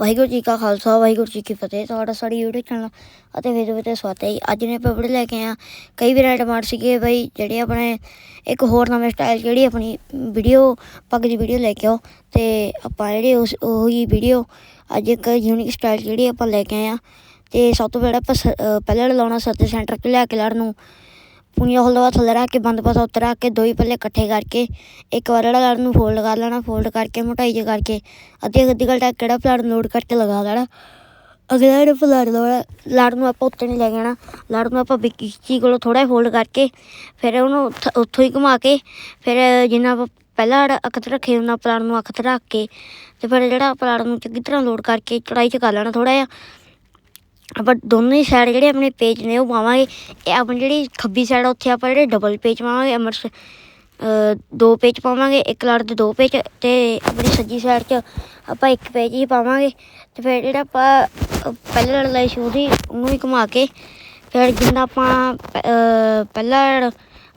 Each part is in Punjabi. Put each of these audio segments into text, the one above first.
ਵਾਹਿਗੁਰੂ ਜੀ ਕਾ ਖਾਲਸਾ, ਵਾਹਿਗੁਰੂ ਜੀ ਕੀ ਫਤਿਹ। ਤੁਹਾਡਾ ਸਾਡੀ YouTube ਚੈਨਲ ਅਤੇ ਫੇਸਬੁੱਕ ਤੇ ਸਵਾਗਤ ਹੈ ਜੀ। ਅੱਜ ਨੇ ਆਪਾਂ ਵੀਡੀਓ ਲੈ ਕੇ ਆਏ ਹਾਂ। ਕਈ ਵੀਰਾਂ ਡਿਮਾਂਡ ਸੀਗੇ ਬਈ ਜਿਹੜੇ ਆਪਣੇ ਇੱਕ ਹੋਰ ਨਵੇਂ ਸਟਾਈਲ ਜਿਹੜੀ ਆਪਣੀ ਵੀਡੀਓ ਪੱਗ ਦੀ ਵੀਡੀਓ ਲੈ ਕੇ ਆਓ। ਤੇ ਆਪਾਂ ਜਿਹੜੀ ਉਸ, ਉਹੀ ਵੀਡੀਓ ਅੱਜ ਇੱਕ ਯੂਨੀਕ ਸਟਾਈਲ ਜਿਹੜੀ ਆਪਾਂ ਲੈ ਕੇ ਆਏ ਹਾਂ। ਤੇ ਸਭ ਤੋਂ ਪਹਿਲਾਂ ਆਪਾਂ ਸ- ਅਹ ਪਹਿਲਾਂ ਲਾਉਣਾ ਸੱਤ ਸੈਂਟਰ ਤੇ ਲੈ ਕੇ ਲੜ ਨੂੰ। ਪੂਨੀਆਂ ਹਲਵਾ ਥੱਲੇ ਰੱਖ ਕੇ, ਬੰਦ ਪਾਸਾ ਉੱਤੇ ਰੱਖ ਕੇ, ਦੋਈ ਪੱਲੇ ਇਕੱਠੇ ਕਰਕੇ, ਇੱਕ ਵਾਰ ਜਿਹੜਾ ਲੜ ਨੂੰ ਫੋਲਡ ਕਰ ਲੈਣਾ ਫੋਲਡ ਕਰਕੇ, ਮੋਟਾਈ ਜੇ ਕਰਕੇ, ਅੱਧੀ ਅੱਧੀ ਘੰਟਾ ਕਿਹੜਾ ਪਲਾਟ ਲੋਡ ਕਰਕੇ ਲਗਾ ਲੈਣਾ। ਅਗਲਾ ਜਿਹੜਾ ਪਲਾਟ ਲਾਉਣਾ ਲੜ ਨੂੰ ਆਪਾਂ ਉੱਤੇ ਨਹੀਂ ਲੈ ਜਾਣਾ ਲੜ ਨੂੰ ਆਪਾਂ ਵਿੱਕੀ ਕੋਲੋਂ ਥੋੜਾ ਫੋਲਡ ਕਰਕੇ, ਫਿਰ ਉਹਨੂੰ ਉੱਥ- ਉੱਥੋਂ ਹੀ ਘੁਮਾ ਕੇ, ਫਿਰ ਜਿੰਨਾ ਆਪਾਂ ਪਹਿਲਾਂ ਜਿਹੜਾ ਅੱਖ ਤੇ ਰੱਖੇ, ਉਹਨਾਂ ਪਲਾਟ ਨੂੰ ਅੱਖ ਤੇ ਰੱਖ ਕੇ, ਤੇ ਫਿਰ ਜਿਹੜਾ ਪਲਾਟ ਨੂੰ ਚੰਗੀ ਤਰ੍ਹਾਂ ਲੋਡ ਕਰਕੇ ਚੜਾਈ ਚ ਕਰ ਲੈਣਾ ਥੋੜਾ ਜਿਹਾ। ਆਪਾਂ ਦੋਨੋਂ ਹੀ ਸਾਈਡ ਜਿਹੜੇ ਆਪਣੇ ਪੇਜ ਨੇ ਉਹ ਪਾਵਾਂਗੇ। ਇਹ ਆਪਣੀ ਜਿਹੜੀ ਖੱਬੀ ਸਾਈਡ ਉੱਥੇ ਆਪਾਂ ਜਿਹੜੇ ਡਬਲ ਪੇਜ ਪਾਵਾਂਗੇ ਅਮਰਸ ਦੋ ਪੇਜ ਪਾਵਾਂਗੇ ਇੱਕ ਲੜ ਦੇ ਦੋ ਪੇਜ ਤੇ ਆਪਣੀ ਸੱਜੀ ਸਾਈਡ 'ਚ ਆਪਾਂ ਇੱਕ ਪੇਜ ਹੀ ਪਾਵਾਂਗੇ। ਤੇ ਫਿਰ ਜਿਹੜਾ ਆਪਾਂ ਅ, ਪਹਿਲਾਂ ਲੜ ਲਈ ਸੀ ਉਹਦੀ ਉਹਨੂੰ ਵੀ ਘੁਮਾ ਕੇ ਫਿਰ ਜਿੰਨਾ ਆਪਾਂ ਅ, ਪਹਿਲਾਂ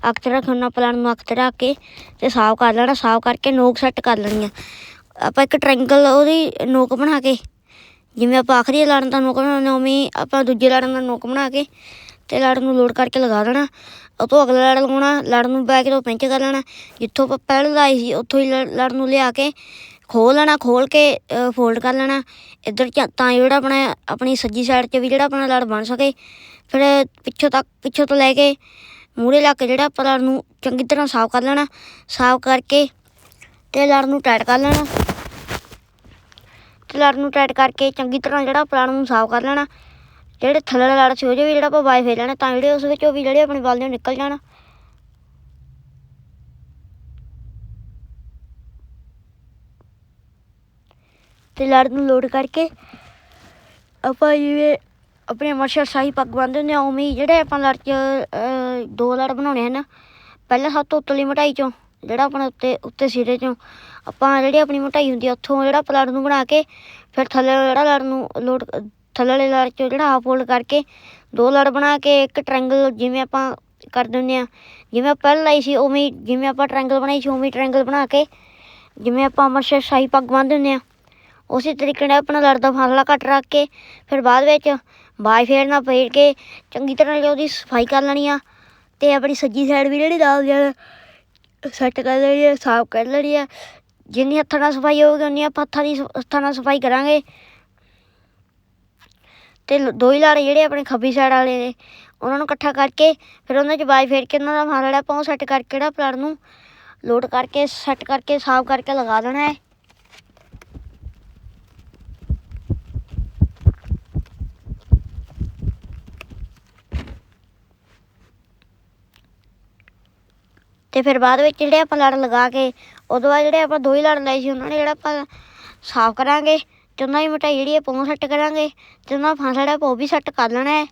ਅੱਖ ਤੇ ਰੱਖਣਾ ਪਲਾਨ ਨੂੰ ਅੱਖ ਤੇ ਕੇ ਤੇ ਸਾਫ਼ ਕਰ ਲੈਣਾ ਸਾਫ਼ ਕਰਕੇ ਨੋਕ ਸੈੱਟ ਕਰ ਲੈਣੀ ਆ। ਆਪਾਂ ਇੱਕ ਟ੍ਰਾਇੰਗਲ ਉਹਦੀ ਨੋਕ ਬਣਾ ਕੇ ਜਿਵੇਂ ਆਪਾਂ ਆਖਰੀ ਲੜਨ ਦਾ ਨੋਕ ਬਣਾਉਂਦੇ ਹਾਂ, ਉਵੇਂ ਹੀ ਆਪਾਂ ਦੂਜੇ ਲੜਨ ਦਾ ਨੋਕ ਬਣਾ ਕੇ ਤੇ ਲੜ ਨੂੰ ਲੋਡ ਕਰਕੇ ਲਗਾ ਦੇਣਾ। ਉਹ ਤੋਂ ਅਗਲਾ ਲੜ ਲਗਾਉਣਾ ਲੜ ਨੂੰ ਬੈਕ ਤੋਂ ਪਿੰਚ ਕਰ ਲੈਣਾ। ਜਿੱਥੋਂ ਆਪਾਂ ਪਹਿਲਾਂ ਲਾਈ ਸੀ ਉੱਥੋਂ ਹੀ ਲੜ ਲੜ ਨੂੰ ਲਿਆ ਕੇ ਖੋਲ ਲੈਣਾ ਖੋਲ ਕੇ ਫੋਲਡ ਕਰ ਲੈਣਾ। ਇੱਧਰ ਚ- ਤਾਂ ਜਿਹੜਾ ਆਪਣਾ ਆਪਣੀ ਸੱਜੀ ਸਾਈਡ 'ਚ ਵੀ ਜਿਹੜਾ ਆਪਣਾ ਲੜ ਬਣ ਸਕੇ। ਫਿਰ ਪਿੱਛੋਂ ਤੱਕ ਪਿੱਛੋਂ ਤੋਂ ਲੈ ਕੇ ਮੂਹਰੇ ਲੱਕ ਜਿਹੜਾ ਆਪਾਂ ਲੜ ਨੂੰ ਚੰਗੀ ਤਰ੍ਹਾਂ ਸਾਫ਼ ਕਰ ਲੈਣਾ। ਸਾਫ਼ ਕਰਕੇ ਤੇ ਲੜ ਨੂੰ ਟਾਈਟ ਕਰ ਲੈਣਾ। ਲੜ ਨੂੰ ਟਾਈਟ ਕਰਕੇ ਚੰਗੀ ਤਰ੍ਹਾਂ ਜਿਹੜਾ ਪਲਾਨ ਨੂੰ ਸਾਫ਼ ਕਰ ਲੈਣਾ। ਜਿਹੜੇ ਥੱਲੇ ਵਾਲਾ ਲੜ ਸੀ ਉਹ ਵੀ ਜਿਹੜਾ ਆਪਾਂ ਵਾਈ ਫੇਰ ਲੈਣਾ ਤਾਂ ਜਿਹੜੇ ਉਸ ਵਿੱਚੋਂ ਵੀ ਜਿਹੜੇ ਆਪਣੇ ਬਲ ਨੇ ਨਿਕਲ ਜਾਣ। ਤੇ ਲੜ ਨੂੰ ਲੋਡ ਕਰਕੇ ਆਪਾਂ ਜਿਵੇਂ ਆਪਣੇ ਮਰਸ਼ਲ ਸ਼ਾਹੀ ਪੱਗ ਬੰਨਦੇ ਹੁੰਦੇ ਆ ਉਵੇਂ ਹੀ ਜਿਹੜੇ ਆਪਾਂ ਲੜ 'ਚ ਅਹ, ਦੋ ਲੜ ਬਣਾਉਣੇ ਹਨ। ਪਹਿਲਾਂ ਸਭ ਤੋਂ ਉੱਤਲੀ ਮੋਟਾਈ ਚੋਂ ਜਿਹੜਾ ਆਪਣਾ ਉੱਤੇ ਉੱਤੇ ਸਿਰੇ ਚੋਂ ਆਪਾਂ ਜਿਹੜੀ ਆਪਣੀ ਮੋਟਾਈ ਹੁੰਦੀ ਆ, ਉੱਥੋਂ ਜਿਹੜਾ ਪਲੜ ਨੂੰ ਬਣਾ ਕੇ, ਫਿਰ ਥੱਲੇ ਜਿਹੜਾ ਲੜ ਨੂੰ ਲੋਡ, ਥੱਲੇ ਵਾਲੇ ਲੜ ਚੋਂ ਜਿਹੜਾ ਹਾਫ ਫੋਲਡ ਕਰਕੇ, ਦੋ ਲੜ ਬਣਾ ਕੇ, ਇੱਕ ਟ੍ਰਾਇੰਗਲ ਜਿਵੇਂ ਆਪਾਂ ਕਰ ਦਿੰਦੇ ਆ, ਜਿਵੇਂ ਆਪਾਂ ਪਹਿਲਾਂ ਲਾਈ ਸੀ, ਉਵੇਂ ਹੀ ਜਿਵੇਂ ਆਪਾਂ ਟ੍ਰਾਇੰਗਲ ਬਣਾਈ ਸੀ, ਉਵੇਂ ਹੀ ਟ੍ਰਾਇੰਗਲ ਬਣਾ ਕੇ, ਜਿਵੇਂ ਆਪਾਂ ਅਮਰਸ਼ਰ ਸ਼ਾਹੀ ਪੱਗ ਬੰਨ੍ਹਦੇ ਹੁੰਦੇ ਆ, ਉਸੇ ਤਰੀਕੇ ਨਾਲ ਆਪਣਾ ਲੜ ਦਾ ਫਾਸਲਾ ਘੱਟ ਰੱਖ ਕੇ, ਫਿਰ ਬਾਅਦ ਵਿੱਚ ਬਾਈ ਫੇਰਨਾ ਫੇਰ ਕੇ, ਚੰਗੀ ਤਰ੍ਹਾਂ ਉਹਦੀ ਸਫ਼ਾਈ ਕਰ ਲੈਣੀ ਆ, ਤੇ ਆਪਣੀ ਸੱਜੀ ਸਾਈਡ ਵੀ ਜਿਹੜੀ ਦਾਲ ਜਿਹੜਾ ਸੈੱਟ ਕਰ ਲੈਣੀ ਆ, ਸਾਫ਼ ਕਰ ਲੈਣੀ ਆ ਜਿੰਨੀ ਹੱਥਾਂ ਨਾਲ ਸਫ਼ਾਈ ਹੋਊਗੀ ਉਨੀ ਆਪਾਂ ਹੱਥਾਂ ਦੀ ਸ- ਹੱਥਾਂ ਨਾਲ ਸਫ਼ਾਈ ਕਰਾਂਗੇ। ਤੇ ਦੋ ਹੀ ਲਾੜੇ ਜਿਹੜੇ ਆਪਣੇ ਖੱਬੀ ਸਾਈਡ ਵਾਲੇ ਨੇ, ਉਹਨਾਂ ਨੂੰ ਇਕੱਠਾ ਕਰਕੇ, ਫਿਰ ਉਹਨਾਂ 'ਚ ਬਾਈ ਫੇਰ ਕੇ ਉਹਨਾਂ ਦਾ ਫਾਸਲਾ ਆਪਾਂ ਸੈੱਟ ਕਰਕੇ ਜਿਹੜਾ ਪਲੜ ਨੂੰ ਲੋਡ ਕਰਕੇ ਸੈੱਟ ਕਰਕੇ, ਸਾਫ਼ ਕਰਕੇ ਲਗਾ ਦੇਣਾ ਹੈ। ਤੇ ਫਿਰ ਬਾਅਦ ਵਿੱਚ ਜਿਹੜੇ ਆਪਾਂ ਲੜ ਲਗਾ ਕੇ, ਉਦੋਂ ਬਾਅਦ ਜਿਹੜੇ ਆਪਾਂ ਦੋ ਹੀ ਲੜ ਲਏ ਸੀ, ਉਹਨਾਂ ਨੇ ਜਿਹੜਾ ਆਪਾਂ ਸਾਫ਼ ਕਰਾਂਗੇ ਤੇ ਉਹਨਾਂ ਦੀ ਮਿਠਾਈ ਜਿਹੜੀ ਹੈ ਉਹ ਸੈੱਟ ਕਰਾਂਗੇ ਤੇ ਉਹਨਾਂ ਦਾ ਫਾਂਸਾ ਜਿਹੜਾ ਆਪਾਂ ਵੀ ਸੈੱਟ ਕਰ ਲੈਣਾ ਹੈ।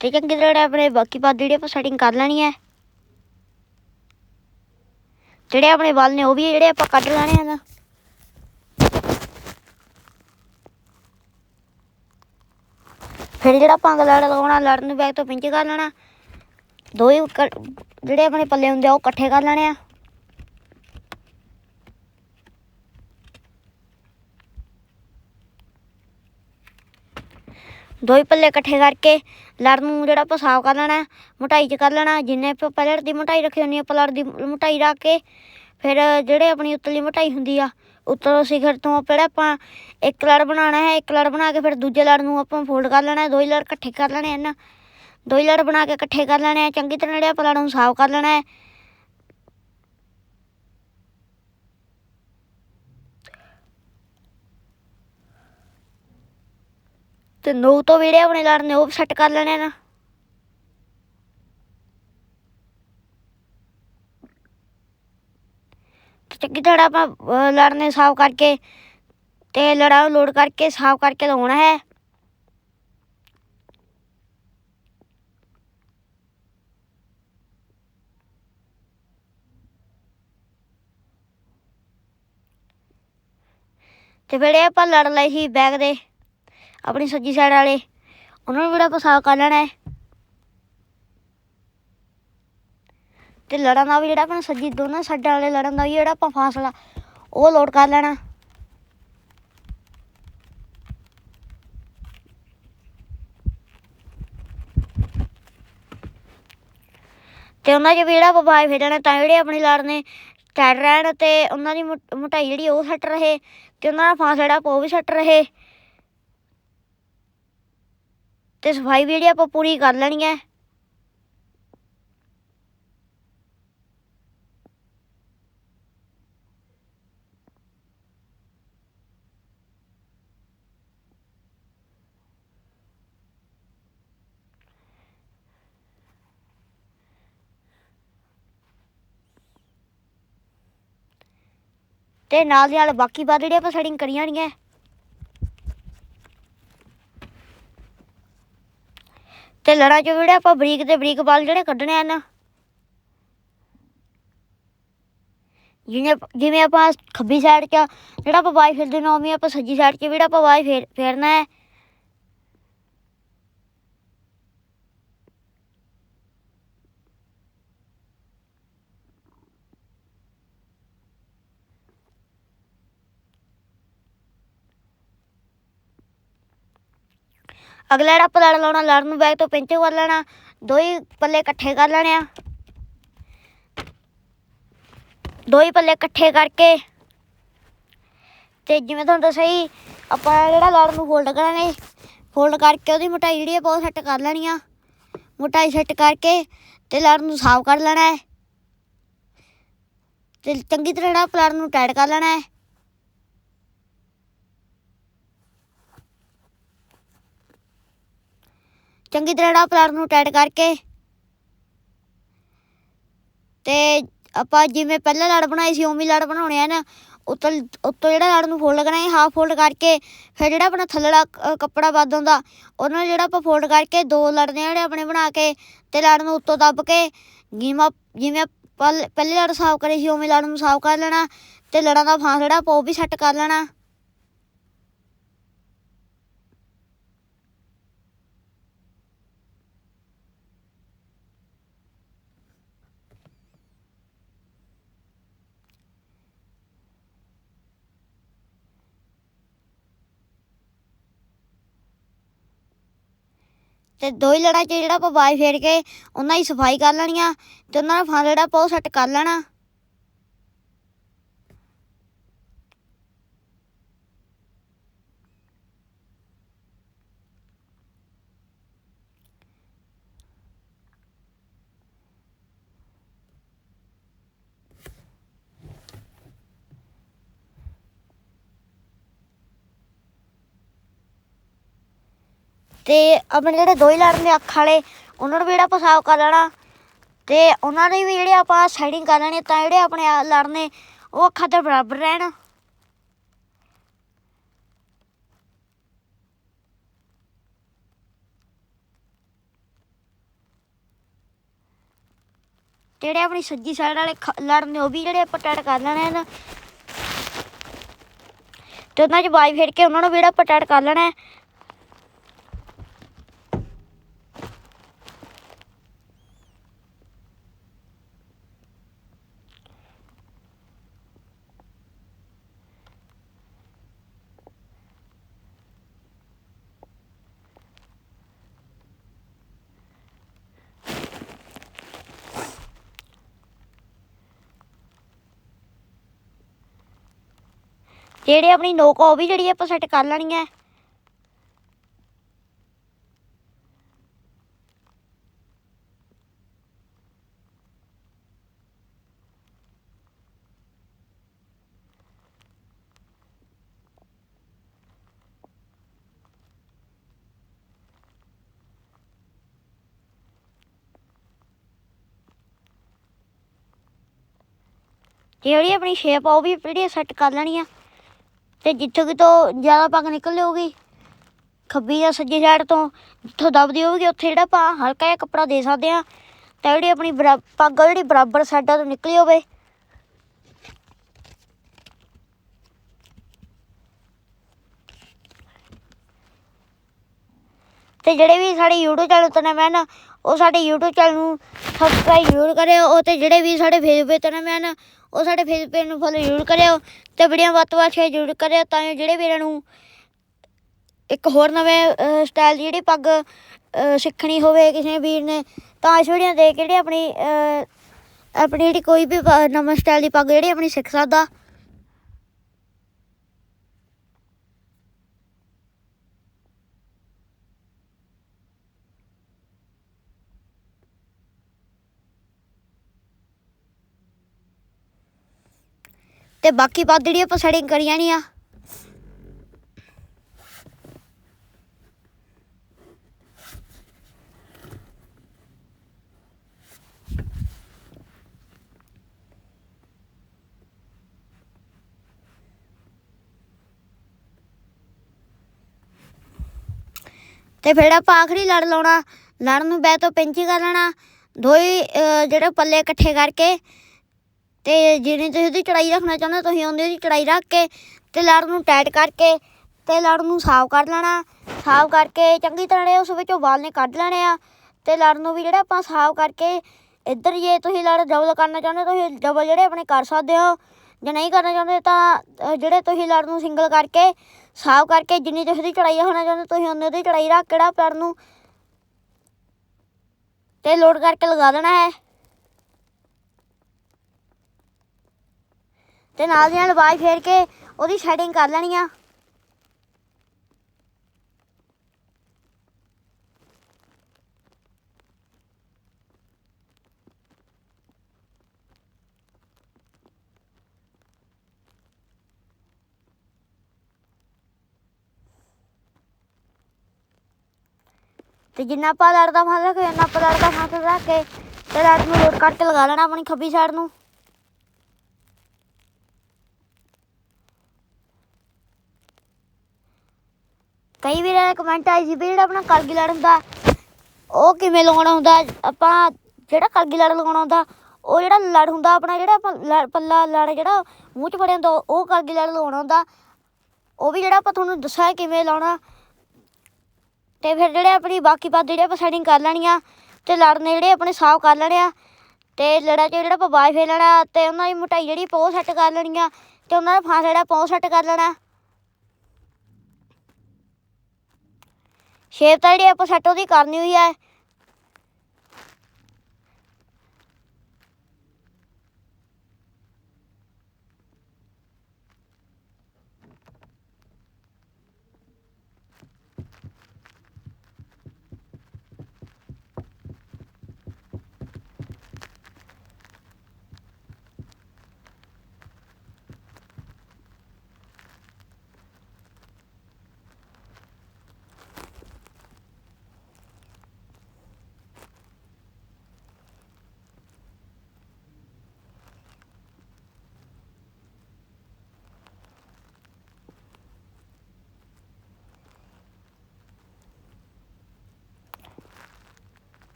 ਤੇ ਚੰਗੀ ਤਰ੍ਹਾਂ ਜਿਹੜੇ ਆਪਣੇ ਬਾਕੀ ਪੱਦ ਜਿਹੜੀ ਆਪਾਂ ਸੈਟਿੰਗ ਕਰ ਲੈਣੀ ਹੈ। ਜਿਹੜੇ ਆਪਣੇ ਵਾਲ ਨੇ, ਉਹ ਵੀ ਜਿਹੜੇ ਆਪਾਂ ਕੱਢ ਲੈਣੇ ਆ ਨਾ। ਫਿਰ ਜਿਹੜਾ ਆਪਾਂ ਅਗਲਾ ਲੜ ਲਗਾਉਣਾ, ਲੜਨ ਬੈਗ ਤੋਂ ਪਿੰਚ ਕਰ ਲੈਣਾ। ਦੋ ਹੀ ਜਿਹੜੇ ਆਪਣੇ ਪੱਲੇ ਹੁੰਦੇ ਆ, ਉਹ ਇਕੱਠੇ ਕਰ ਲੈਣੇ ਆ। ਦੋ ਹੀ ਪੱਲੇ ਇਕੱਠੇ ਕਰਕੇ ਲੜ ਨੂੰ ਜਿਹੜਾ ਆਪਾਂ ਸਾਫ਼ ਕਰ ਲੈਣਾ, ਮੋਟਾਈ ਚ ਕਰ ਲੈਣਾ, ਜਿੰਨੇ ਆਪਾਂ ਪਹਿਲੜ ਦੀ ਮੋਟਾਈ ਰੱਖੀ ਹੁੰਦੀ ਆ ਪਲੜ ਦੀ ਮੋਟਾਈ ਰੱਖ ਕੇ ਫਿਰ ਜਿਹੜੇ ਆਪਣੀ ਉੱਤਲੀ ਮੋਟਾਈ ਹੁੰਦੀ ਆ, ਉੱਤੋਂ ਸਿਖਰ ਤੋਂ ਪਹਿਲਾਂ ਆਪਾਂ ਇੱਕ ਲੜ ਬਣਾਉਣਾ ਹੈ, ਇੱਕ ਲੜ ਬਣਾ ਕੇ ਫਿਰ ਦੂਜੇ ਲੜ ਨੂੰ ਆਪਾਂ ਫੋਲਡ ਕਰ ਲੈਣਾ ਹੈ ਦੋ ਹੀ ਲੜ ਇਕੱਠੇ ਕਰ ਲੈਣੇ ਹਨ। ਦੋ ਹੀ ਲੜ ਬਣਾ ਕੇ ਇਕੱਠੇ ਕਰ ਲੈਣੇ ਆ, ਚੰਗੀ ਤਰ੍ਹਾਂ ਜਿਹੜੇ ਆਪਾਂ ਲੜ ਨੂੰ ਸਾਫ਼ ਕਰ ਲੈਣਾ ਹੈ ਤੇ ਨੋ ਤੋਂ ਵੀ ਆਪਣੇ ਲੜਨੇ, ਉਹ ਸੈੱਟ ਕਰ ਲੈਣੇ ਨਾ। ਚੰਗੀ ਤਰ੍ਹਾਂ ਆਪਾਂ ਲੜਨੇ ਸਾਫ਼ ਕਰਕੇ ਤੇ ਲੜਾ ਲੋਡ ਕਰਕੇ ਸਾਫ਼ ਕਰਕੇ ਲਾਉਣਾ ਹੈ। ਤੇ ਫਿਰ ਆਪਾਂ ਲੜ ਲਏ ਸੀ ਬੈਗ ਦੇ। ਆਪਣੀ ਸੱਜੀ ਸਾਈਡ ਵਾਲੇ। ਉਹਨਾਂ ਨੂੰ ਵੀ ਆਪਾਂ ਸਾਫ਼ ਕਰ ਲੈਣਾ ਹੈ। ਤੇ ਲੜਨ ਦਾ ਵੀ ਜਿਹੜਾ ਆਪਣਾ ਸੱਜੀ ਦੋਨਾਂ ਸਾਈਡਾਂ ਵਾਲੇ ਲੜਨ ਦਾ ਵੀ ਜਿਹੜਾ ਆਪਾਂ ਫਾਸਲਾ, ਉਹ ਲੋਡ ਕਰ ਲੈਣਾ। ਤੇ ਉਹਨਾਂ 'ਚ ਵੀ ਜਿਹੜਾ ਆਪਾਂ ਬਾਈ ਫੇਰਣਾ ਤਾਂ ਜਿਹੜੇ ਆਪਣੀ ਲੜ ਨੇ ਰਹਿਣ ਤੇ ਉਹਨਾਂ ਦੀ ਮੋ- ਮੋਟਾਈ ਜਿਹੜੀ ਉਹ ਸੱਟ ਰਹੇ, ਤੇ ਉਹਨਾਂ ਦਾ ਫਾਸ ਜਿਹੜਾ ਆਪਾਂ ਉਹ ਵੀ ਸੱਟ ਰਹੇ। ਤੇ ਸਫ਼ਾਈ ਵੀ ਜਿਹੜੀ ਆਪਾਂ ਪੂਰੀ ਕਰ ਲੈਣੀ ਹੈ। ਤੇ ਨਾਲ ਦੀ ਨਾਲ ਬਾਕੀ ਬਾਅਦ ਜਿਹੜੀ ਆਪਾਂ ਸੈਟਿੰਗ ਕਰੀਆਂ ਨਹੀਂ ਹੈ ਤੇ ਲੜਾਂ ਚ ਜਿਹੜੇ ਆਪਾਂ ਬਰੀਕ ਤੇ ਬਰੀਕ ਬਾਲ ਜਿਹੜੇ ਕੱਢਣੇ ਆ ਨਾ, ਜਿਵੇਂ ਜਿਵੇਂ ਆਪਾਂ ਖੱਬੀ ਸਾਈਡ 'ਚ ਜਿਹੜਾ ਆਪਾਂ ਵਾਈ ਫੇਰਦੇ ਨਾ, ਉਵੇਂ ਆਪਾਂ ਸੱਜੀ ਸਾਈਡ 'ਚ ਵੀ ਜਿਹੜਾ ਆਪਾਂ ਵਾਈ ਫੇਰ, ਫੇਰਨਾ ਹੈ। ਅਗਲਾ ਜਿਹੜਾ ਆਪਾਂ ਲੜ ਲਾਉਣਾ ਲੜ ਨੂੰ ਬੈਗ ਤੋਂ ਪਿੰਚ ਕਰ ਲੈਣਾ ਦੋ ਹੀ ਪੱਲੇ ਇਕੱਠੇ ਕਰ ਲੈਣੇ ਆ। ਦੋ ਹੀ ਪੱਲੇ ਇਕੱਠੇ ਕਰਕੇ ਤੇ ਜਿਵੇਂ ਤੁਹਾਨੂੰ ਦੱਸਿਆ ਸੀ ਆਪਾਂ ਜਿਹੜਾ ਲੜ ਨੂੰ ਫੋਲਡ ਕਰਾਂਗੇ ਫੋਲਡ ਕਰਕੇ ਉਹਦੀ ਮੋਟਾਈ ਜਿਹੜੀ ਹੈ ਬਹੁਤ ਸੈੱਟ ਕਰ ਲੈਣੀ ਆ। ਮੋਟਾਈ ਸੈੱਟ ਕਰਕੇ ਤੇ ਲੜ ਨੂੰ ਸਾਫ਼ ਕਰ ਲੈਣਾ ਹੈ। ਤੇ ਚੰਗੀ ਤਰ੍ਹਾਂ ਜਿਹੜਾ ਲੜ ਨੂੰ ਟਾਈਟ ਕਰ ਲੈਣਾ ਹੈ। ਚੰਗੀ ਤਰ੍ਹਾਂ ਜਿਹੜਾ ਪਲਾਟ ਨੂੰ ਟਾਈਟ ਕਰਕੇ ਤੇ ਆਪਾਂ ਜਿਵੇਂ ਪਹਿਲਾਂ ਲੜ ਬਣਾਈ ਸੀ, ਉਵੇਂ ਲੜ ਬਣਾਉਣੇ ਆ ਨਾ। ਉੱਤੋਂ ਉੱਤੋਂ ਜਿਹੜਾ ਲੜ ਨੂੰ ਫੋਲਡ ਕਰਨਾ ਹੈ ਹਾਫ ਫੋਲਡ ਕਰਕੇ ਫਿਰ ਜਿਹੜਾ ਆਪਣਾ ਥੱਲੜਾ ਕੱਪੜਾ ਵੱਧ ਹੁੰਦਾ ਉਹਨਾਂ ਨੂੰ ਜਿਹੜਾ ਆਪਾਂ ਫੋਲਡ ਕਰਕੇ ਦੋ ਲੜਦੇ ਆ ਜਿਹੜੇ ਆਪਣੇ ਬਣਾ ਕੇ ਤੇ ਲੜ ਨੂੰ ਉੱਤੋਂ ਦੱਬ ਕੇ ਜਿਵੇਂ ਜਿਵੇਂ ਪਹਿਲ- ਪਹਿਲੇ ਲੜ ਸਾਫ਼ ਕਰੇ ਸੀ, ਉਵੇਂ ਲੜ ਨੂੰ ਸਾਫ਼ ਕਰ ਲੈਣਾ ਤੇ ਲੜਾਂ ਦਾ ਫਾਂਸ ਜਿਹੜਾ ਆਪਾਂ ਉਹ ਵੀ ਸੈੱਟ ਕਰ ਲੈਣਾ। ਤੇ ਦੋ ਹੀ ਲੜਾਂ 'ਚ ਜਿਹੜਾ ਆਪਾਂ ਬਾਈ ਫੇਰ ਕੇ, ਉਹਨਾਂ ਦੀ ਸਫ਼ਾਈ ਕਰ ਲੈਣੀ ਆ ਤੇ ਉਹਨਾਂ ਦਾ ਫਾਂ ਜਿਹੜਾ ਆਪਾਂ ਉਹ ਸੈੱਟ ਕਰ ਲੈਣਾ। ਤੇ ਆਪਣੇ ਜਿਹੜੇ ਦੋ ਹੀ ਲੜਨ ਦੇ ਅੱਖ ਵਾਲੇ, ਉਹਨਾਂ ਨੂੰ ਵੀ ਜਿਹੜਾ ਆਪਾਂ ਕਰ ਲੈਣਾ। ਤੇ ਉਹਨਾਂ ਦੀ ਵੀ ਜਿਹੜੇ ਆਪਾਂ ਸਾਈਡਿੰਗ ਕਰ ਲੈਣੀ, ਤਾਂ ਜਿਹੜੇ ਆਪਣੇ ਆ ਲੜਨੇ ਉਹ ਅੱਖਾਂ ਦੇ ਬਰਾਬਰ ਰਹਿਣ। ਜਿਹੜੇ ਆਪਣੀ ਸੱਜੀ ਸਾਈਡ ਵਾਲੇ ਖ- ਲੜਨੇ ਉਹ ਵੀ ਜਿਹੜੇ ਆਪਾਂ ਟੈਟ ਕਰ ਲੈਣੇ ਹਨ ਤੇ ਉਹਨਾਂ 'ਚ ਬਾਈ ਫੇਰ ਕੇ ਉਹਨਾਂ ਨੂੰ ਵੀ ਜਿਹੜਾ ਆਪਾਂ ਟੈਟ ਕਰ ਲੈਣਾ ਜਿਹੜੀ ਆਪਣੀ ਨੋਕ ਆ ਉਹ ਵੀ ਜਿਹੜੀ ਆਪਾਂ ਸੈੱਟ ਕਰ ਲੈਣੀ ਹੈ। ਜਿਹੜੀ ਆਪਣੀ ਸ਼ੇਪ ਆ, ਉਹ ਵੀ ਜਿਹੜੀ ਸੈੱਟ ਕਰ ਲੈਣੀ ਆ। ਤੇ ਜਿੱਥੋਂ ਕਿ ਤੋਂ ਜ਼ਿਆਦਾ ਪੱਗ ਨਿਕਲ ਹੋਊਗੀ ਖੱਬੀ ਜਾਂ ਸੱਜੇ ਸਾਈਡ ਤੋਂ, ਜਿੱਥੋਂ ਦਬਦੀ ਹੋਊਗੀ, ਉੱਥੇ ਜਿਹੜਾ ਆਪਾਂ ਹਲਕਾ ਜਿਹਾ ਕੱਪੜਾ ਦੇ ਸਕਦੇ ਆ ਤਾਂ ਜਿਹੜੀ ਆਪਣੀ ਪੱਗ ਜਿਹੜੀ ਬਰਾਬਰ ਸਾਈਡਾਂ ਤੋਂ ਨਿਕਲੀ ਹੋਵੇ। ਤੇ ਜਿਹੜੇ ਵੀ ਸਾਡੇ YouTube ਚੈਨਲ ਤੋਂ ਨਵੇਂ ਹਨ ਉਹ ਸਾਡੇ YouTube ਚੈਨਲ ਨੂੰ ਸਬਸਕ੍ਰਾਈਬ ਜ਼ਰੂਰ ਕਰਿਓ, ਉਹ ਤੇ ਜਿਹੜੇ ਵੀ ਸਾਡੇ ਫੇਸਬੁੱਕ 'ਤੇ ਨਵੇਂ ਹਨ, ਉਹ ਸਾਡੇ ਫੇਸਬੁੱਕ ਨੂੰ ਫੋਲੋ ਜ਼ਰੂਰ ਕਰਿਓ ਤੇ ਵੀਡੀਓ ਵੱਧ ਤੋਂ ਵੱਧ ਸ਼ੇਅਰ ਜ਼ਰੂਰ ਕਰਿਓ ਤਾਂ ਜੋ ਜਿਹੜੇ ਵੀਰਾਂ ਨੂੰ ਇੱਕ ਹੋਰ ਨਵੇਂ ਸਟਾਈਲ ਦੀ ਜਿਹੜੀ ਪੱਗ ਸਿੱਖਣੀ ਹੋਵੇ ਕਿਸੇ ਵੀਰ ਨੇ, ਤਾਂ ਇਸ ਵੀਡੀਓ ਦੇਖ ਕੇ ਜਿਹੜੀ ਆਪਣੀ ਆਪਣੀ ਜਿਹੜੀ ਕੋਈ ਵੀ ਨਵਾਂ ਸਟਾਈਲ ਦੀ ਪੱਗ ਜਿਹੜੀ ਆਪਣੀ ਸਿੱਖ ਸਕਦਾ। ਤੇ ਬਾਕੀ ਪੱਗ ਜਿਹੜੀ ਆਪਾਂ ਸੈਟਿੰਗ ਕਰੀ ਜਾਣੀ ਆ। ਤੇ ਫਿਰ ਆਪਾਂ ਆਖਰੀ ਲੜ ਲਾਉਣਾ। ਲੜ ਨੂੰ ਬੈ ਤੋਂ ਪਿੰਚੀ ਕਰ ਲੈਣਾ। ਦੋਈ ਜਿਹੜੇ ਪੱਲੇ ਇਕੱਠੇ ਕਰਕੇ ਤੇ ਜਿੰਨੀ ਤੁਸੀਂ ਉਹਦੀ ਚੜਾਈ ਰੱਖਣਾ ਚਾਹੁੰਦੇ ਹੋ, ਤੁਸੀਂ ਉਹਦੀ ਚੜਾਈ ਰੱਖ ਕੇ ਤੇ ਲੜ ਨੂੰ ਟਾਈਟ ਕਰਕੇ ਤੇ ਲੜ ਨੂੰ ਸਾਫ਼ ਕਰ ਲੈਣਾ। ਸਾਫ਼ ਕਰਕੇ ਚੰਗੀ ਤਰ੍ਹਾਂ ਜਿਹੜੇ ਉਸ ਵਿੱਚੋਂ ਵਾਲ ਨੇ ਕੱਢ ਲੈਣੇ ਆ। ਤੇ ਲੜ ਨੂੰ ਵੀ ਜਿਹੜਾ ਆਪਾਂ ਸਾਫ਼ ਕਰਕੇ ਇੱਧਰ ਜੇ ਤੁਸੀਂ ਲੜ ਡਬਲ ਕਰਨਾ ਚਾਹੁੰਦੇ ਹੋ, ਤੁਸੀਂ ਡਬਲ ਜਿਹੜੇ ਆਪਣੇ ਕਰ ਸਕਦੇ ਹੋ। ਜੇ ਨਹੀਂ ਕਰਨਾ ਚਾਹੁੰਦੇ ਤਾਂ ਜਿਹੜੇ ਤੁਸੀਂ ਲੜ ਨੂੰ ਸਿੰਗਲ ਕਰਕੇ ਸਾਫ਼ ਕਰਕੇ ਜਿੰਨੀ ਤੁਸੀਂ ਦੀ ਚੜਾਈ ਹੋਣਾ ਚਾਹੁੰਦੇ ਤੁਸੀਂ ਉਹਨੇ ਉਹਦੀ ਚੜਾਈ ਰੱਖ ਕਿਹੜਾ ਪੈਰ ਨੂੰ ਤੇ ਲੋਡ ਕਰਕੇ ਲਗਾ ਦੇਣਾ ਹੈ। ਤੇ ਨਾਲ ਦੀ ਨਾਲ ਬਾਈ ਫੇਰ ਕੇ ਉਹਦੀ ਸ਼ੈਡਿੰਗ ਕਰ ਲੈਣੀ ਆ। ਤੇ ਜਿੰਨਾ ਆਪਾਂ ਲੜਦਾ ਫਾਂ ਰੱਖੇ ਉਹਨਾਂ ਆਪਾਂ ਲੜਦਾ ਫਾਂ ਰੱਖ ਕੇ ਤੇ ਲੜ ਨੂੰ ਲੋਡ ਕਰਕੇ ਲਗਾ ਲੈਣਾ ਆਪਣੀ ਖੱਬੀ ਸਾਈਡ ਨੂੰ। ਕਈ ਵੀਰਾਂ ਦਾ ਕਮੈਂਟ ਆਈ ਸੀ ਵੀ ਜਿਹੜਾ ਆਪਣਾ ਕਲਗੀ ਲੜ ਹੁੰਦਾ, ਉਹ ਕਿਵੇਂ ਲਗਾਉਣਾ ਹੁੰਦਾ? ਆਪਾਂ ਜਿਹੜਾ ਕਲਗੀ ਲੜ ਲਗਾਉਣਾ ਹੁੰਦਾ, ਉਹ ਜਿਹੜਾ ਲੜ ਹੁੰਦਾ, ਆਪਣਾ ਜਿਹੜਾ ਆਪਾਂ ਲੜ- ਪੱਲਾ ਲੜ ਜਿਹੜਾ ਮੂੰਹ 'ਚ ਫੜਿਆ ਹੁੰਦਾ, ਉਹ ਕਲਗੀ ਲੜ ਲਗਾਉਣਾ ਹੁੰਦਾ। ਉਹ ਵੀ ਜਿਹੜਾ ਆਪਾਂ ਤੁਹਾਨੂੰ ਦੱਸਿਆ ਕਿਵੇਂ ਲਾਉਣਾ। ਤੇ ਫਿਰ ਜਿਹੜੇ ਆਪਣੀ ਬਾਕੀ ਪੱਗ ਜਿਹੜੇ ਆਪਾਂ ਸੈਟਿੰਗ ਕਰ ਲੈਣੀ ਆ, ਤੇ ਲੜਨੇ ਜਿਹੜੇ ਆਪਣੇ ਸਾਫ਼ ਕਰ ਲੈਣੇ ਆ, ਤੇ ਲੜਾ 'ਚ ਜਿਹੜਾ ਆਪਾਂ ਬਾਜ ਫੇਰ ਲੈਣਾ, ਤੇ ਉਹਨਾਂ ਦੀ ਮੋਟਾਈ ਜਿਹੜੀ ਪੋ ਸੈੱਟ ਕਰ ਲੈਣੀ ਆ, ਤੇ ਉਹਨਾਂ ਦਾ ਫਾਂਸ ਜਿਹੜਾ ਪੋ ਸੈੱਟ ਕਰ ਲੈਣਾ। ਸ਼ੇਪ ਤਾਂ ਜਿਹੜੀ ਆਪਾਂ ਸੈੱਟ ਉਹਦੀ ਕਰਨੀ ਹੋਈ ਹੈ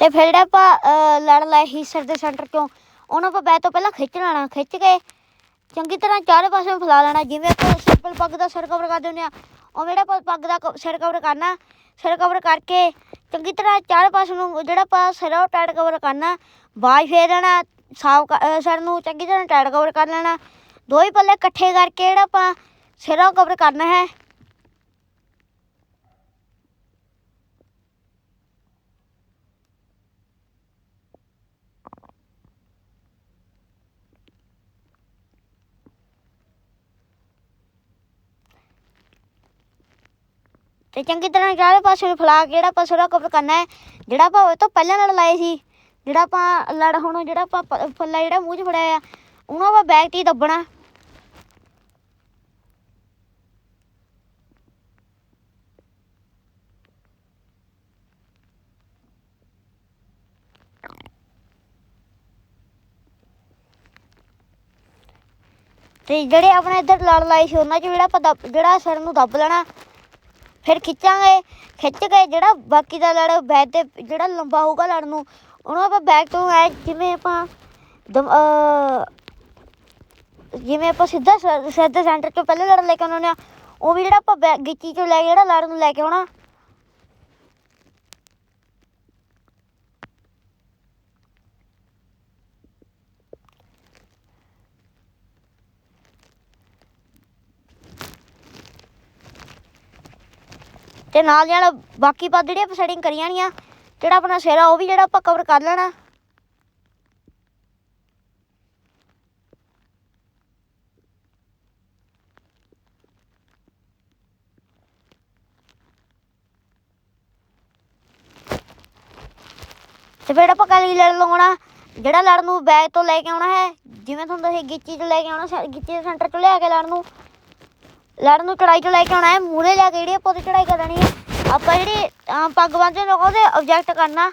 ਤੇ ਫਿਰ ਜਿਹੜਾ ਆਪਾਂ ਲੜ ਲਾਏ ਸੀ ਸਿਰ ਦੇ ਸੈਂਟਰ ਚੋਂ, ਉਹਨੂੰ ਆਪਾਂ ਬੈ ਤੋਂ ਪਹਿਲਾਂ ਖਿੱਚ ਲੈਣਾ, ਖਿੱਚ ਕੇ ਚੰਗੀ ਤਰ੍ਹਾਂ ਚਾਰੇ ਪਾਸੇ ਫੈਲਾ ਲੈਣਾ, ਜਿਵੇਂ ਆਪਾਂ ਸਿੰਪਲ ਪੱਗ ਦਾ ਸਿਰ ਕਵਰ ਕਰ ਦਿੰਦੇ ਆ ਉਹ ਜਿਹੜਾ ਆਪਾਂ ਪੱਗ ਦਾ ਕ- ਸਿਰ ਕਵਰ ਕਰਨਾ, ਸਿਰ ਕਵਰ ਕਰਕੇ ਚੰਗੀ ਤਰ੍ਹਾਂ ਚਾਰੇ ਪਾਸੇ ਨੂੰ ਜਿਹੜਾ ਆਪਾਂ ਸਿਰ ਆ ਉਹ ਟਾਈਟ ਕਵਰ ਕਰਨਾ, ਬਾਜ ਫੇਰ ਲੈਣਾ, ਸਾਫ਼ ਸਿਰ ਨੂੰ ਚੰਗੀ ਤਰ੍ਹਾਂ ਟਾਈਟ ਕਵਰ ਕਰ ਲੈਣਾ ਦੋ ਪੱਲੇ ਇਕੱਠੇ ਕਰਕੇ ਜਿਹੜਾ ਆਪਾਂ ਸਿਰਾਂ ਕਵਰ ਕਰਨਾ ਹੈ ਤੇ ਚੰਗੀ ਤਰ੍ਹਾਂ ਚਾਰੇ ਪਾਸੇ ਨੂੰ ਫੈਲਾ ਕੇ ਜਿਹੜਾ ਆਪਾਂ ਸਿਰਾ ਕਵਰ ਕਰਨਾ ਹੈ, ਜਿਹੜਾ ਆਪਾਂ ਉਹ ਤੋਂ ਪਹਿਲਾਂ ਲੜ ਲਾਏ ਸੀ, ਜਿਹੜਾ ਆਪਾਂ ਲੜ ਹੁਣ ਜਿਹੜਾ ਆਪਾਂ ਪ- ਫੱਲਾ ਜਿਹੜਾ ਮੂੰਹ 'ਚ ਫੜਿਆ ਆ, ਉਹਨੂੰ ਆਪਾਂ ਬੈਗ 'ਚ ਹੀ ਦੱਬਣਾ। ਤੇ ਜਿਹੜੇ ਆਪਣੇ ਇੱਧਰ ਲੜ ਲਾਏ ਸੀ, ਉਹਨਾਂ 'ਚ ਜਿਹੜਾ ਆਪਾਂ ਦੱਬ, ਜਿਹੜਾ ਸਿਰ ਨੂੰ ਦੱਬ ਲੈਣਾ ਫਿਰ ਖਿੱਚਾਂਗੇ, ਖਿੱਚ ਕੇ ਜਿਹੜਾ ਬਾਕੀ ਦਾ ਲੜ ਬੈਗ ਤੇ ਜਿਹੜਾ ਲੰਬਾ ਹੋਊਗਾ ਲੜ ਨੂੰ, ਉਹਨੂੰ ਆਪਾਂ ਬੈਗ ਤੋਂ ਐ ਜਿਵੇਂ ਆਪਾਂ ਦਮ- ਜਿਵੇਂ ਆਪਾਂ ਸਿੱਧਾ ਸਿਰ ਸਿਰ ਸੈਂਟਰ ਚੋਂ ਪਹਿਲੇ ਲੜ ਲੈ ਕੇ ਆਉਂਦੇ ਆ, ਉਹ ਵੀ ਜਿਹੜਾ ਆਪਾਂ ਬੈ- ਗਿੱਚੀ ਚੋਂ ਲੈ ਕੇ, ਜਿਹੜਾ ਲੜ ਨੂੰ ਲੈ ਕੇ ਆਉਣਾ ਤੇ ਨਾਲ ਦੀ ਨਾਲ ਬਾਕੀ ਪਾ ਜਿਹੜੀਆਂ ਆਪਾਂ ਸੈਟਿੰਗ ਕਰੀਆਂ ਜਾਣੀਆਂ ਜਿਹੜਾ ਆਪਣਾ ਸਿਰ ਆ ਉਹ ਵੀ ਜਿਹੜਾ ਆਪਾਂ ਕਵਰ ਕਰ ਲੈਣਾ। ਤੇ ਫਿਰ ਆਪਾਂ ਕਾਲੀ ਲੜ ਲਾਉਣਾ, ਜਿਹੜਾ ਲੜ ਨੂੰ ਬੈਗ ਤੋਂ ਲੈ ਕੇ ਆਉਣਾ ਹੈ, ਜਿਵੇਂ ਤੁਹਾਨੂੰ ਦੱਸਿਆ ਗਿੱਚੀ ਤੋਂ ਲੈ ਕੇ ਆਉਣਾ ਸੈ- ਗਿੱਚੀ ਦੇ ਸੈਂਟਰ ਤੋਂ ਲਿਆ ਕੇ ਲੜ ਨੂੰ। ਲੜ ਨੂੰ ਚੜਾਈ ਤੋਂ ਲੈ ਕੇ ਆਉਣਾ ਹੈ ਮੂਰੇ ਲੈ ਕੇ ਜਿਹੜੀ ਆਪਾਂ ਉਹਦੀ ਚੜਾਈ ਕਰਨੀ ਹੈ ਆਪਾਂ ਜਿਹੜੀ ਅਹ, ਪੱਗ ਬੰਨ੍ਹਦੇ ਲੋਕ ਉਹਦੇ ਆਬਜੈਕਟ ਕਰਨਾ।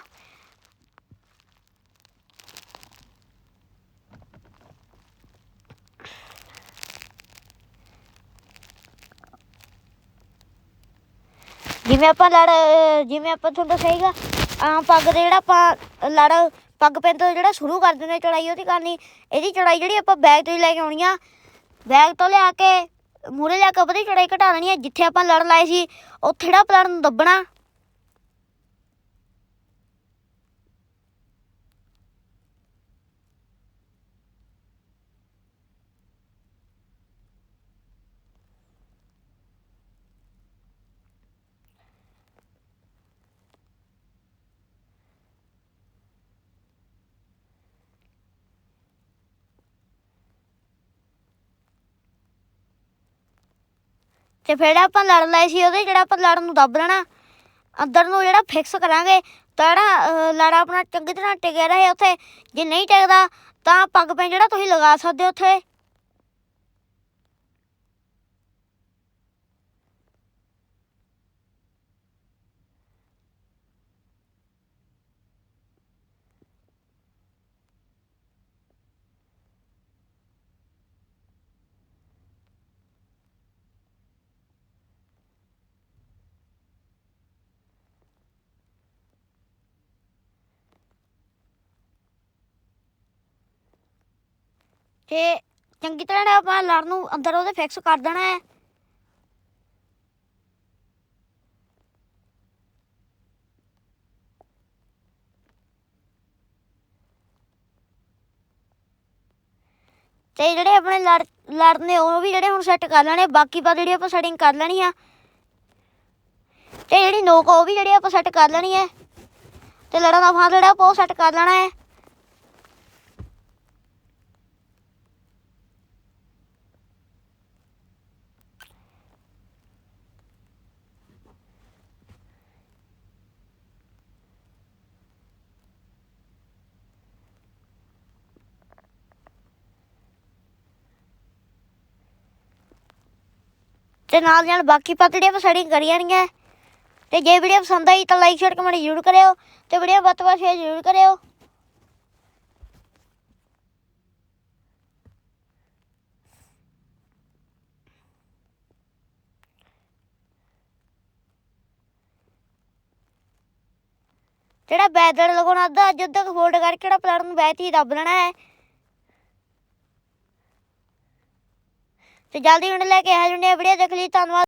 ਜਿਵੇਂ ਆਪਾਂ ਲੜ ਜਿਵੇਂ ਆਪਾਂ ਤੁਹਾਨੂੰ ਦੱਸਿਆਗਾ ਆ ਪੱਗ ਦੇ ਜਿਹੜਾ ਆਪਾਂ ਲੜ ਪੱਗ ਪੈਨ ਤੋਂ ਜਿਹੜਾ ਸ਼ੁਰੂ ਕਰ ਦਿੰਦੇ ਚੜਾਈ ਉਹਦੀ ਕਰਨੀ। ਇਹਦੀ ਚੜਾਈ ਜਿਹੜੀ ਆਪਾਂ ਬੈਗ ਤੋਂ ਹੀ ਲੈ ਕੇ ਆਉਣੀ ਆ। ਬੈਗ ਤੋਂ ਲਿਆ ਕੇ ਮੂਰੇ ਲਿਆ ਕੇ ਉਹਦੀ ਚੜਾਈ ਘਟਾ ਲੈਣੀ ਹੈ ਜਿੱਥੇ ਆਪਾਂ ਲੜ ਲਾਏ ਸੀ, ਉੱਥੇ ਜਿਹੜਾ ਪਲੜ ਦੱਬਣਾ। ਤੇ ਫਿਰ ਜਿਹੜਾ ਆਪਾਂ ਲੜ ਲਾਏ ਸੀ ਉਹਦੇ, ਜਿਹੜਾ ਆਪਾਂ ਲੜ ਨੂੰ ਦੱਬ ਲੈਣਾ, ਅੰਦਰ ਨੂੰ ਜਿਹੜਾ ਫਿਕਸ ਕਰਾਂਗੇ, ਤਾਂ ਜਿਹੜਾ ਲੜ ਆਪਣਾ ਚੰਗੀ ਤਰ੍ਹਾਂ ਟਿਕਿਆ ਰਹੇ ਉੱਥੇ, ਜੇ ਨਹੀਂ ਟਿਕਦਾ, ਤਾਂ ਪੱਗ ਪੈਨ ਜਿਹੜਾ ਤੁਸੀਂ ਲਗਾ ਸਕਦੇ ਹੋ ਉੱਥੇ। ਤੇ ਚੰਗੀ ਤਰ੍ਹਾਂ ਨਾਲ ਆਪਾਂ ਲੜ ਨੂੰ ਅੰਦਰ ਉਹਦੇ ਫਿਕਸ ਕਰ ਦੇਣਾ ਹੈ। ਤੇ ਜਿਹੜੇ ਆਪਣੇ ਲੜ ਲੜ ਨੇ ਉਹ ਵੀ ਜਿਹੜੇ ਹੁਣ ਸੈੱਟ ਕਰ ਲੈਣੇ, ਬਾਕੀ ਪਾ ਜਿਹੜੀ ਆਪਾਂ ਸੈਟਿੰਗ ਕਰ ਲੈਣੀ ਆ। ਤੇ ਜਿਹੜੀ ਨੋਕ ਉਹ ਵੀ ਜਿਹੜੀ ਆਪਾਂ ਸੈੱਟ ਕਰ ਲੈਣੀ ਹੈ। ਤੇ ਲੜਾਂ ਦਾ ਫਾਂ ਜਿਹੜਾ ਆਪਾਂ ਉਹ ਸੈੱਟ ਕਰ ਲੈਣਾ ਹੈ। ਤੇ ਨਾਲ ਨਾਲ ਬਾਕੀ ਪਾ ਜਿਹੜੀ ਆਪਾਂ ਕਰੀ ਜਾਣੀਆਂ ਤੇ ਜੇ ਵੀਡੀਓ ਪਸੰਦ ਆਈ ਤਾਂ ਲਾਈਕ ਸ਼ੇਅਰ ਕਮੈਂਟ ਜ਼ਰੂਰ ਕਰਿਓ। ਤੇ ਵੀਡੀਓ ਵੱਧ ਤੋਂ ਵੱਧ ਸ਼ੇਅਰ ਜ਼ਰੂਰ ਕਰਿਓ। ਜਿਹੜਾ ਬੈਦੜ ਲਗਾਉਣਾ, ਅੱਧਾ ਅੱਜ ਅੱਧਾ ਫੋਲਡ ਕਰਕੇ ਜਿਹੜਾ ਪਲਾਟ ਨੂੰ ਬੈਠ ਹੀ ਦੱਬ ਲੈਣਾ ਹੈ। ਤੇ ਜਲਦੀ ਹੁਣ ਲੈ ਕੇ ਆ ਜੁੰਨੇ ਵੀਡੀਓ ਦੇਖ ਲਈ ਧੰਨਵਾਦ।